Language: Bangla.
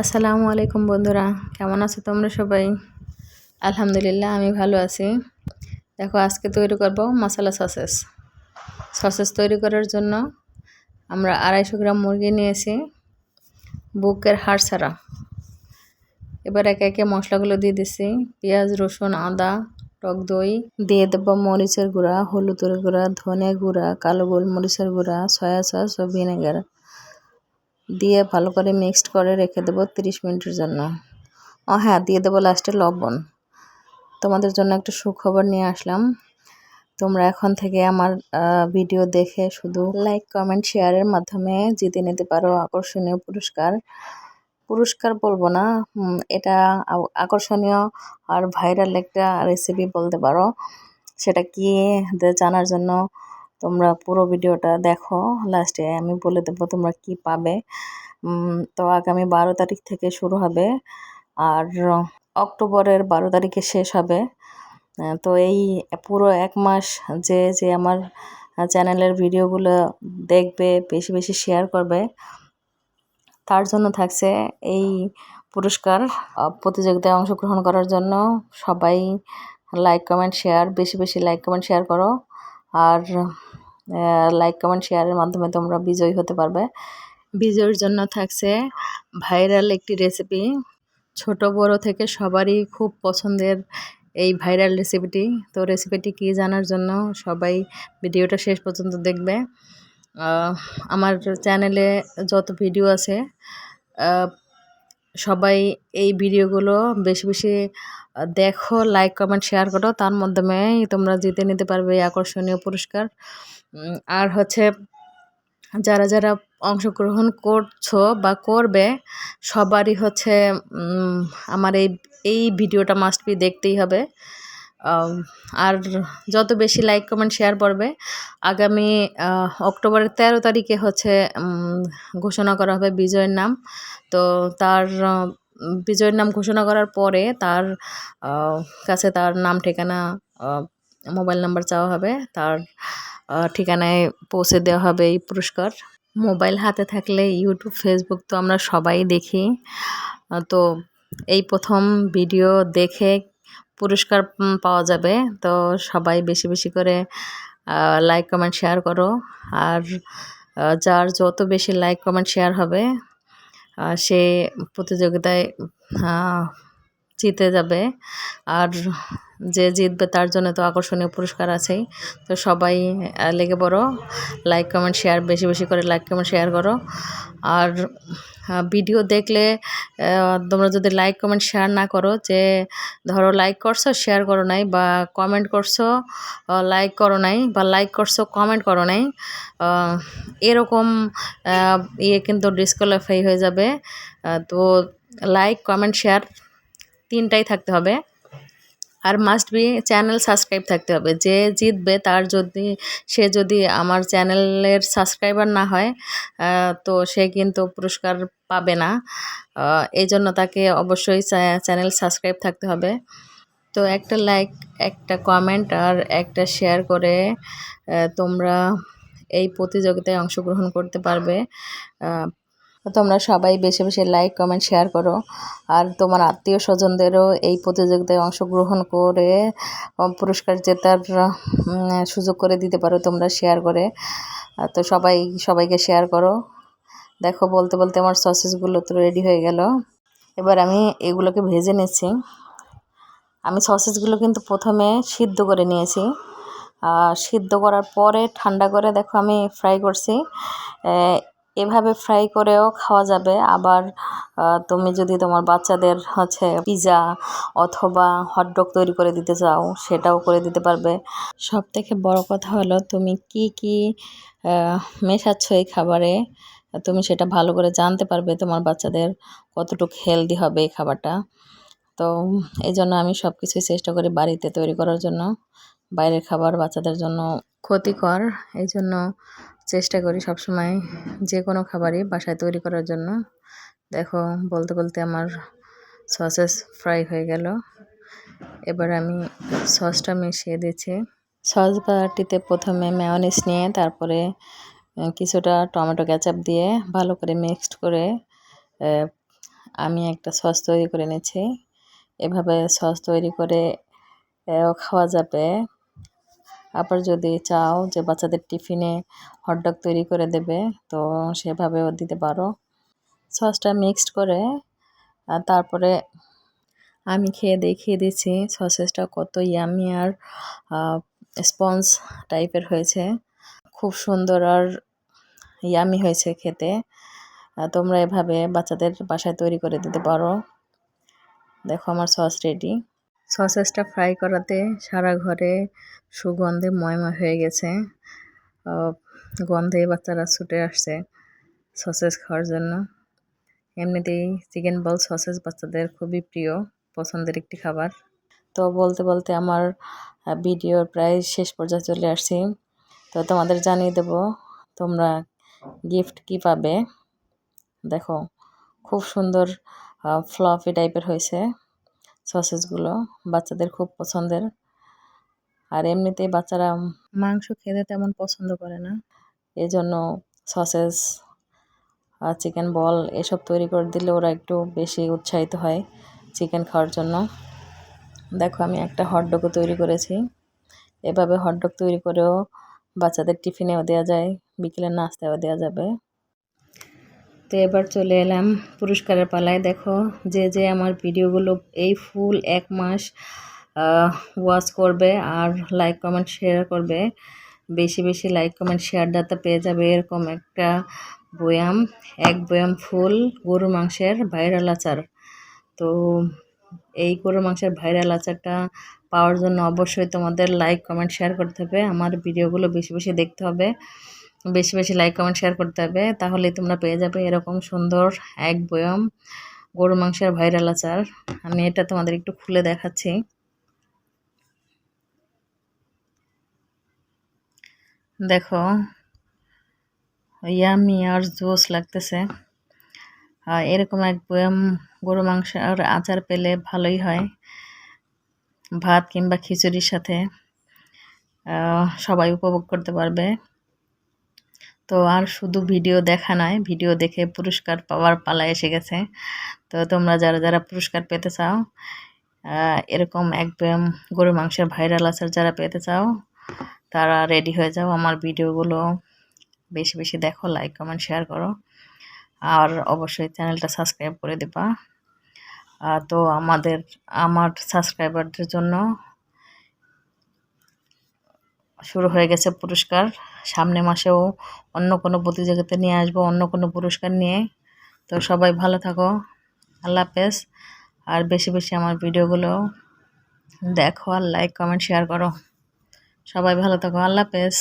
আসসালামু আলাইকুম বন্ধুরা, কেমন আছো তোমরা সবাই? আলহামদুলিল্লাহ, আমি ভালো আছি। দেখো, আজকে তৈরি করব মশলা সসেস। সসেস তৈরি করার জন্য আমরা আড়াইশো গ্রাম মুরগি নিয়েছি, বুকের হাড় ছাড়া। এবার একে একে মশলাগুলো দিয়ে দিছি পেঁয়াজ, রসুন, আদা, টক দই। দিয়ে দেবো মরিচের গুঁড়া, হলুদের গুঁড়া, ধনে গুঁড়া, কালো গোলমরিচের গুঁড়া, সয়া সস ও ভিনেগার। দিয়ে ভালো করে মিক্সড করে রেখে দেবো তিরিশ মিনিটের জন্য। ও হ্যাঁ দিয়ে দেবো লাস্টে লবণ। তোমাদের জন্য একটা সুখবর নিয়ে আসলাম। তোমরা এখন থেকে আমার ভিডিও দেখে শুধু লাইক কমেন্ট শেয়ারের মাধ্যমে জিতে নিতে পারো আকর্ষণীয় পুরস্কার। পুরস্কার বলব না এটা আকর্ষণীয় আর ভাইরাল একটা রেসিপি বলতে পারো। সেটা কি জানার জন্য তোমরা পুরো ভিডিওটা দেখো। লাস্টে আমি বলে দেবো তোমরা কি পাবে। তো আগামী বারো তারিখ থেকে শুরু হবে আর অক্টোবরের বারো তারিখে শেষ হবে। তো এই পুরো এক মাস যে যে আমার চ্যানেলের ভিডিওগুলো দেখবে, বেশি বেশি শেয়ার করবে, তার জন্য থাকছে এই পুরস্কার প্রতিযোগিতায় অংশগ্রহণ করার জন্য। সবাই লাইক কমেন্ট শেয়ার বেশি বেশি লাইক কমেন্ট শেয়ার করো। আর লাইক কমেন্ট শেয়ারের মাধ্যমে তোমরা বিজয়ী হতে পারবে। বিজয়ের জন্য থাকছে ভাইরাল একটি রেসিপি ছোট, বড় থেকে সবারই খুব পছন্দের এই ভাইরাল রেসিপিটি তো রেসিপিটি কী জানার জন্য সবাই ভিডিওটা শেষ পর্যন্ত দেখবে। আমার চ্যানেলে যত ভিডিও আছে সবাই এই ভিডিওগুলো বেশি বেশি দেখো লাইক কমেন্ট শেয়ার করো। তার মাধ্যমে তোমরা জিতে নিতে পারবে আকর্ষণীয় পুরস্কার। আর হচ্ছে যারা যারা অংশগ্রহণ করছ বা করবে, সবারই হচ্ছে আমার এই এই ভিডিওটা মাস্ট বি দেখতেই হবে। আর যত বেশি লাইক কমেন্ট শেয়ার করবে আগামী অক্টোবরের তেরো তারিখে হচ্ছে ঘোষণা করা হবে বিজয়ের নাম। তো তার বিজয়ের নাম ঘোষণা করার পরে তার কাছে তার নাম, ঠিকানা মোবাইল নাম্বার চাওয়া হবে। তার ঠিকানায় পৌঁছে দেওয়া হবে এই পুরস্কার। মোবাইল হাতে থাকলে ইউটিউব, ফেসবুক তো আমরা সবাই দেখি। তো এই প্রথম ভিডিও দেখে পুরস্কার পাওয়া যাবে। তো সবাই বেশি বেশি করে লাইক কমেন্ট শেয়ার করো। আর যার যত বেশি লাইক কমেন্ট শেয়ার হবে সে প্রতিযোগিতায় জিতে যাবে। আর যে জিতবে তার জন্য তো আকর্ষণীয় পুরস্কার আছেই। তো সবাই লেগে পড়ো লাইক কমেন্ট শেয়ার বেশি বেশি করে লাইক কমেন্ট শেয়ার করো। আর ভিডিও দেখলে তোমরা যদি লাইক কমেন্ট শেয়ার না করো, যে ধরো লাইক করছ শেয়ার করো নাই বা কমেন্ট করছ লাইক করো নাই বা লাইক করছ কমেন্ট করো নাই এরকম ইয়ে কিন্তু ডিসকোয়ালিফাই হয়ে যাবে। তো লাইক কমেন্ট শেয়ার তিনটাই থাকতে হবে। আর মাস্ট বি চ্যানেল সাবস্ক্রাইব থাকতে হবে। যে জিতবে, তার যদি, সে যদি আমার চ্যানেলের সাবস্ক্রাইবার না হয় তো সে কিন্তু পুরস্কার পাবে না। এই জন্য তাকে অবশ্যই চ্যানেল সাবস্ক্রাইব থাকতে হবে। তো একটা লাইক একটা কমেন্ট আর একটা শেয়ার করে তোমরা এই প্রতিযোগিতায় অংশগ্রহণ করতে পারবে। তোমরা সবাই বেশি বেশি লাইক কমেন্ট শেয়ার করো। আর তোমার আত্মীয় স্বজনদেরও এই প্রতিযোগিতায় অংশগ্রহণ করে পুরস্কার জেতার সুযোগ করে দিতে পারো তোমরা শেয়ার করে। তো সবাই, সবাইকে শেয়ার করো। দেখো, বলতে বলতে আমার সসেসগুলো তো রেডি হয়ে গেল। এবার আমি এগুলোকে ভেজে নিচ্ছি। আমি সসেসগুলো কিন্তু প্রথমে সিদ্ধ করে নিয়েছি। সিদ্ধ করার পরে ঠান্ডা করে দেখো আমি ফ্রাই করছি। এভাবে ফ্রাই করেও খাওয়া যাবে। আবার তুমি যদি তোমার বাচ্চাদের হচ্ছে পিজা অথবা হটডগ তৈরি করে দিতে চাও, সেটাও করে দিতে পারবে। সব থেকে বড় কথা হলো, তুমি কি কি মেশাচ্ছ এই খাবারে, তুমি সেটা ভালো করে জানতে পারবে তোমার বাচ্চাদের কতটুকু হেলদি হবে এই খাবারটা। তো এই জন্য আমি সব কিছুই চেষ্টা করি বাড়িতে তৈরি করার জন্য, বাইরের খাবার বাচ্চাদের জন্য ক্ষতিকর। এই জন্য চেষ্টা করি সবসময় যে কোনো খাবারই বাসায় তৈরি করার জন্য। দেখো, বলতে বলতে আমার সসেস ফ্রাই হয়ে গেল। এবার আমি সসটা মিশিয়ে দিচ্ছি। সস বাটিতে প্রথমে ম্যাওনিস নিয়ে তারপরে কিছুটা টমেটো ক্যাচাপ দিয়ে ভালো করে মিক্সড করে আমি একটা সস তৈরি করে নিয়েছি এভাবে সস তৈরি করে খাওয়া যাবে। আবার যদি চাও যে বাচ্চাদের টিফিনে হটডগ তৈরি করে দেবে, তো সেভাবেও দিতে পারো। সসটা মিক্সড করে তারপরে আমি খেয়ে দেখিয়ে দিচ্ছি। সসেসটা কত ইয়ামি আর স্পঞ্জ টাইপের হয়েছে। খুব সুন্দর আর ইয়ামি হয়েছে খেতে। তোমরা এভাবে বাচ্চাদের বাসায় তৈরি করে দিতে পারো। দেখো আমার সস রেডি সসেসটা ফ্রাই করাতে সারা ঘরে সুগন্ধে ময়ময় হয়ে গেছে। গন্ধে বাচ্চারা ছুটে আসছে সসেস খাওয়ার জন্য। এমনিতেই চিকেন বল সসেস বাচ্চাদের খুবই প্রিয়, পছন্দের একটি খাবার। তো বলতে বলতে আমার ভিডিওর প্রায় শেষ পর্যায়ে চলে আসছি। তো তোমাদের জানিয়ে দেব, তোমরা গিফট কি পাবে? দেখো, খুব সুন্দর ফ্লফি টাইপের হয়েছে। সসেসগুলো বাচ্চাদের খুব পছন্দের। আর এমনিতেই বাচ্চারা মাংস খেতে তেমন পছন্দ করে না। এই জন্য সসেস আর চিকেন বল এসব তৈরি করে দিলে ওরা একটু বেশি উৎসাহিত হয় চিকেন খাওয়ার জন্য। দেখো, আমি একটা হটডগও তৈরি করেছি। এভাবে হটডগ তৈরি করেও বাচ্চাদের টিফিনেও দেওয়া যায় বিকেলের নাস্তায়ও দেওয়া যাবে। তো এবার চলে এলাম পুরস্কারের পালায়। দেখো, যে যে আমার ভিডিওগুলো এই ফুল এক মাস ওয়াচ করবে আর লাইক কমেন্ট শেয়ার করবে, বেশি বেশি লাইক কমেন্ট শেয়ার ডাটা পেয়ে যাবে এরকম একটা বয়াম, এক বয়াম ফুল গরু মাংসের ভাইরাল আচার। তো এই গরু মাংসের ভাইরাল আচারটা পাওয়ার জন্য অবশ্যই তোমাদের লাইক কমেন্ট শেয়ার করতে হবে। আমার ভিডিওগুলো বেশি বেশি দেখতে হবে। বেশি বেশি লাইক কমেন্ট শেয়ার করতে হবে। তাহলে তোমরা পেয়ে যাবে এরকম সুন্দর এক বয়ম গরু মাংসের ভাইরাল আচার। আমি এটা তোমাদের একটু খুলে দেখাচ্ছি। দেখো ইয়ামি আর জোস লাগতেছে। এরকম এক বয়াম গরু মাংস আর আচার পেলে ভালোই হয়। ভাত কিংবা খিচুড়ির সাথে সবাই উপভোগ করতে পারবে। তো আর শুধু ভিডিও দেখা নয়, ভিডিও দেখে পুরস্কার পাওয়ার পালা এসে গেছে। তো তোমরা যারা যারা পুরস্কার পেতে চাও এরকম এক একদম গরু মাংসের ভাইরাল আচার যারা পেতে চাও, তারা রেডি হয়ে যাও আমার ভিডিওগুলো। বেশি বেশি দেখো লাইক কমেন্ট শেয়ার করো। আর অবশ্যই চ্যানেলটা সাবস্ক্রাইব করে দেবা। তো আমাদের, আমার সাবস্ক্রাইবারদের জন্য শুরু হয়ে গেছে পুরস্কার। সামনে মাসেও অন্য কোনো প্রতিযোগিতা নিয়ে আসব, অন্য কোনো পুরস্কার নিয়ে। তো সবাই ভালো থাকো। আল্লাহ হাফেজ। আর বেশি বেশি আমার ভিডিওগুলো দেখো আর লাইক কমেন্ট শেয়ার করো। সবাই ভালো থাকো। আল্লাহ হাফেজ।